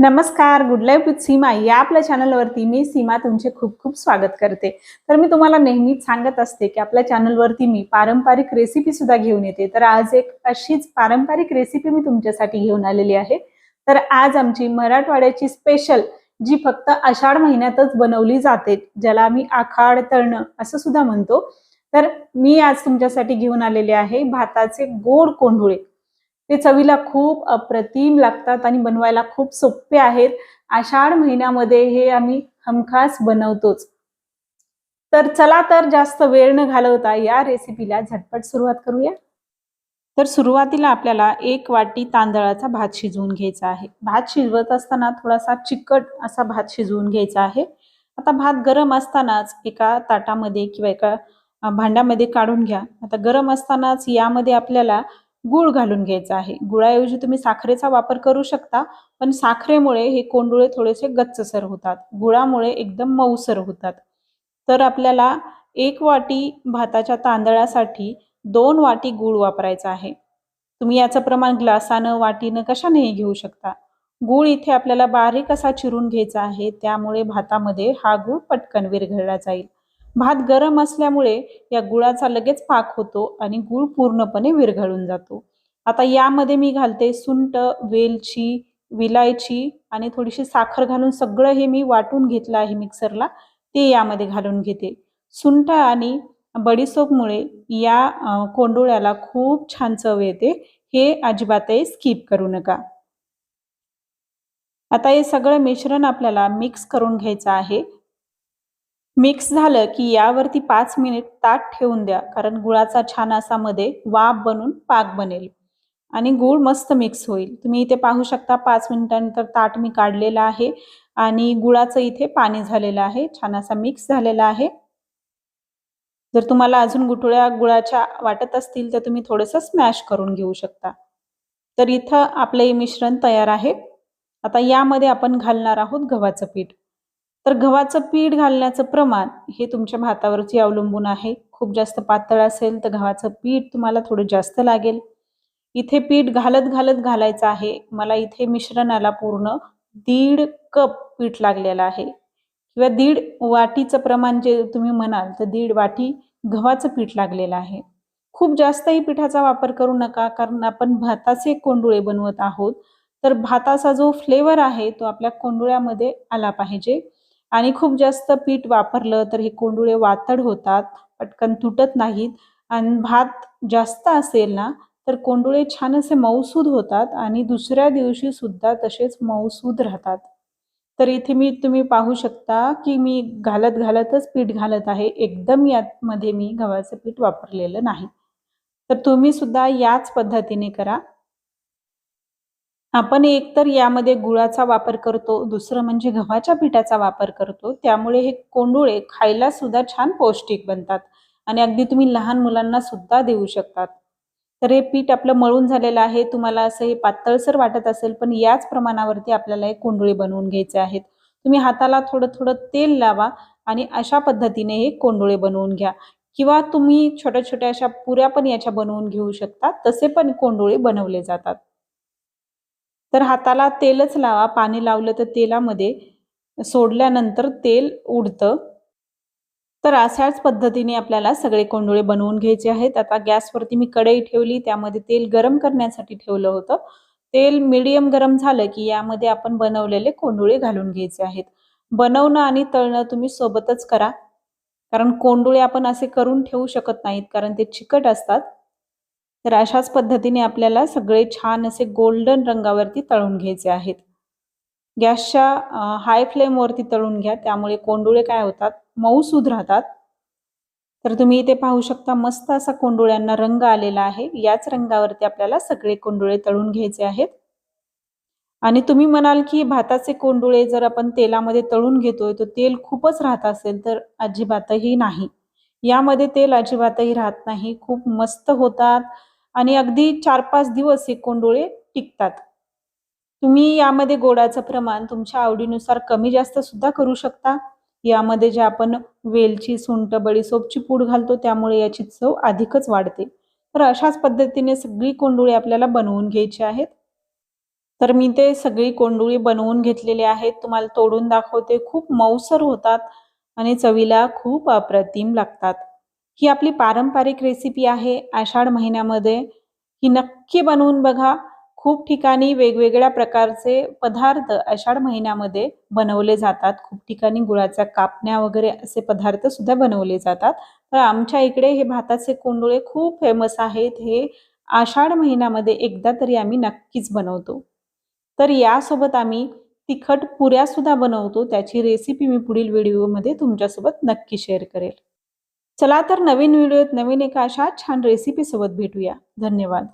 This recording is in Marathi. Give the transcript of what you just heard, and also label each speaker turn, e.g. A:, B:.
A: नमस्कार गुड लाईफ विथ सीमा या आपल्या चॅनलवरती मी सीमा तुमचे खूप खूप स्वागत करते. तर मी तुम्हाला नेहमीच सांगत असते की आपल्या चॅनलवरती मी पारंपरिक रेसिपी सुद्धा घेऊन येते. तर आज एक अशीच पारंपरिक रेसिपी मी तुमच्यासाठी घेऊन आलेली आहे. तर आज आमची मराठवाड्याची स्पेशल जी फक्त आषाढ महिन्यातच बनवली जाते ज्याला आम्ही आखाड तळणं असं सुद्धा म्हणतो. तर मी आज तुमच्यासाठी घेऊन आलेले आहे भाताचे गोड कोंडुळे. ते चवीला खूप अप्रतिम लागतात आणि बनवायला खूप सोपे आहेत. आषाढ महिन्यामध्ये हे आम्ही हमखास बनवतोच. तर चला तर जास्त वेळ न घालवता या रेसिपीला झटपट सुरुवात करूया. तर सुरुवातीला आपल्याला एक वाटी तांदळाचा भात शिजवून घ्यायचा आहे. भात शिजवत असताना थोडासा चिकट असा भात शिजवून घ्यायचा आहे. आता भात गरम असतानाच एका ताटामध्ये किंवा एका भांड्यामध्ये काढून घ्या. आता गरम असतानाच यामध्ये आपल्याला गुळ घालून घ्यायचा आहे. गुळाऐवजी तुम्ही साखरेचा वापर करू शकता पण साखरेमुळे हे कोंडुळे थोडेसे गच्चसर होतात. गुळामुळे एकदम मऊसर होतात. तर आपल्याला एक वाटी भाताच्या तांदळासाठी दोन वाटी गूळ वापरायचा आहे. तुम्ही याचं प्रमाण ग्लासानं वाटीनं कशानेही घेऊ शकता. गूळ इथे आपल्याला बारीक असा चिरून घ्यायचा आहे. त्यामुळे भातामध्ये हा गूळ पटकन विरघळला जाईल. भात गरम असल्यामुळे या गुळाचा लगेच पाक होतो आणि गूळ पूर्णपणे विरघळून जातो. आता यामध्ये मी घालते सुंट वेलची विलायची आणि थोडीशी साखर घालून सगळं हे मी वाटून घेतलं आहे मिक्सरला ते यामध्ये घालून घेते. सुंठ आणि बडीसोपमुळे या कोंडोळ्याला कोंडुळ्याला खूप छान चव येते. हे अजिबातही स्किप करू नका. आता हे सगळं मिश्रण आपल्याला मिक्स करून घ्यायचं आहे. मिक्स झालं की यावरती पाच मिनिट ताट ठेवून द्या कारण गुळाचा छान असा मध्ये वाफ बनून पाक बनेल. आणि गूळ मस्त मिक्स होईल. तुम्ही इथे पाहू शकता पाच मिनिटानंतर ताट मी काढलेला आहे आणि गुळाचं इथे पाणी झालेलं आहे. छान असा मिक्स झालेला आहे. जर तुम्हाला अजून गुठळ्या गुळाच्या वाटत असतील तर तुम्ही थोडंसं स्मॅश करून घेऊ शकता. तर इथं आपलं हे मिश्रण तयार आहे. आता यामध्ये आपण घालणार आहोत गव्हाचं पीठ. तर गव्हाचं पीठ घालण्याचं प्रमाण हे तुमच्या भातावरती अवलंबून आहे. खूप जास्त पातळ असेल तर गव्हाचं पीठ तुम्हाला थोडं जास्त लागेल. इथे पीठ घालत घालत घालायचं आहे. मला इथे मिश्रणाला पूर्ण दीड कप पीठ लागलेलं आहे. किंवा दीड वाटीचं प्रमाण जे तुम्ही म्हणाल तर दीड वाटी गव्हाचं पीठ लागलेलं आहे. खूप जास्तही पिठाचा वापर करू नका कारण आपण भाताचे कोंडुळे बनवत आहोत. तर भाताचा जो फ्लेवर आहे तो आपल्या कोंडुळ्यामध्ये आला पाहिजे. आणि खूप जास्त पीठ वापरलं तर हे कोंडुळे वातड होतात पटकन तुटत नाहीत. आणि भात जास्त असेल ना तर कोंडुळे छान असे मऊसूद होतात आणि दुसऱ्या दिवशी सुद्धा तसेच मऊसूद राहतात. तर इथे मी तुम्ही पाहू शकता की मी घालत घालतच पीठ घालत आहे. एकदम यामध्ये मी गव्हाचं पीठ वापरलेलं नाही. तर तुम्ही सुद्धा याच पद्धतीने करा. आपण एकतर यामध्ये गुळाचा वापर करतो दुसरं म्हणजे गव्हाच्या पिठाचा वापर करतो. त्यामुळे हे कोंडुळे खायला सुद्धा छान पौष्टिक बनतात आणि अगदी तुम्ही लहान मुलांना सुद्धा देऊ शकतात. तर हे पीठ आपलं मळून झालेलं आहे. तुम्हाला असं हे पातळसर वाटत असेल पण याच प्रमाणावरती आपल्याला हे कोंडुळे बनवून घ्यायचे आहेत. तुम्ही हाताला थोडं थोडं तेल लावा आणि अशा पद्धतीने हे कोंडुळे बनवून घ्या. किंवा तुम्ही छोट्या छोट्या अशा पुऱ्या पण याच्या बनवून घेऊ शकता. तसे पण कोंडुळे बनवले जातात. तर हाताला तेलच लावा पाणी लावलं तर तेलामध्ये. सोडल्यानंतर तेल उडतं. तर अशाच पद्धतीने आपल्याला सगळे कोंडुळे बनवून घ्यायचे आहेत. आता गॅसवरती मी कढई ठेवली त्यामध्ये तेल गरम करण्यासाठी ठेवलं होतं. तेल मिडियम गरम झालं की यामध्ये आपण बनवलेले कोंडुळे घालून घ्यायचे आहेत. बनवणं आणि तळणं तुम्ही सोबतच करा. कारण कोंडुळे आपण असे करून ठेवू शकत नाहीत कारण ते चिकट असतात. तर अशाच पद्धतीने आपल्याला सगळे छान असे गोल्डन रंगावरती तळून घ्यायचे आहेत. गॅसच्या हाय फ्लेमवरती तळून घ्या त्यामुळे कोंडुळे काय होतात? मऊसूद राहतात तर तुम्ही इथे पाहू शकता मस्त असा कोंडुळ्यांना रंग आलेला आहे. याच रंगावरती आपल्याला सगळे कोंडुळे तळून घ्यायचे आहेत. आणि तुम्ही म्हणाल की भाताचे कोंडुळे जर आपण तेलामध्ये तळून घेतोय तर तेल खूपच राहत असेल तर अजिबातही नाही. यामध्ये तेल अजिबातही राहत नाही. खूप मस्त होतात. आणि अगदी चार पाच दिवस हे कोंडोळे टिकतात. तुम्ही यामध्ये गोडाचं प्रमाण तुमच्या आवडीनुसार कमी जास्त सुद्धा करू शकता. यामध्ये जे आपण वेलची सुंठ बडीसोपची पूड घालतो त्यामुळे याची चव अधिकच वाढते. तर अशाच पद्धतीने सगळी कोंडोळी आपल्याला बनवून घ्यायची आहेत. तर मी ते सगळी कोंडुळी बनवून घेतलेली आहेत. तुम्हाला तोडून दाखवते. खूप मऊसर होतात आणि चवीला खूप अप्रतिम लागतात. ही आपली पारंपरिक रेसिपी आहे. आषाढ महिन्यामध्ये ही नक्की बनवून बघा. खूप ठिकाणी वेगवेगळ्या प्रकारचे पदार्थ आषाढ महिन्यामध्ये बनवले जातात. खूप ठिकाणी गुळाच्या कापण्या वगैरे असे पदार्थ सुद्धा बनवले जातात. तर आमच्या इकडे हे भाताचे कोंडुळे खूप फेमस आहेत. हे आषाढ महिन्यामध्ये एकदा तरी आम्ही नक्कीच बनवतो. तर यासोबत आम्ही तिखट पुऱ्या सुद्धा बनवतो. त्याची रेसिपी मी पुढील व्हिडिओमध्ये तुमच्यासोबत नक्की शेअर करेल. चला तर नवीन व्हिडिओत नवीन एका अशा छान रेसिपीसोबत भेटूया. धन्यवाद.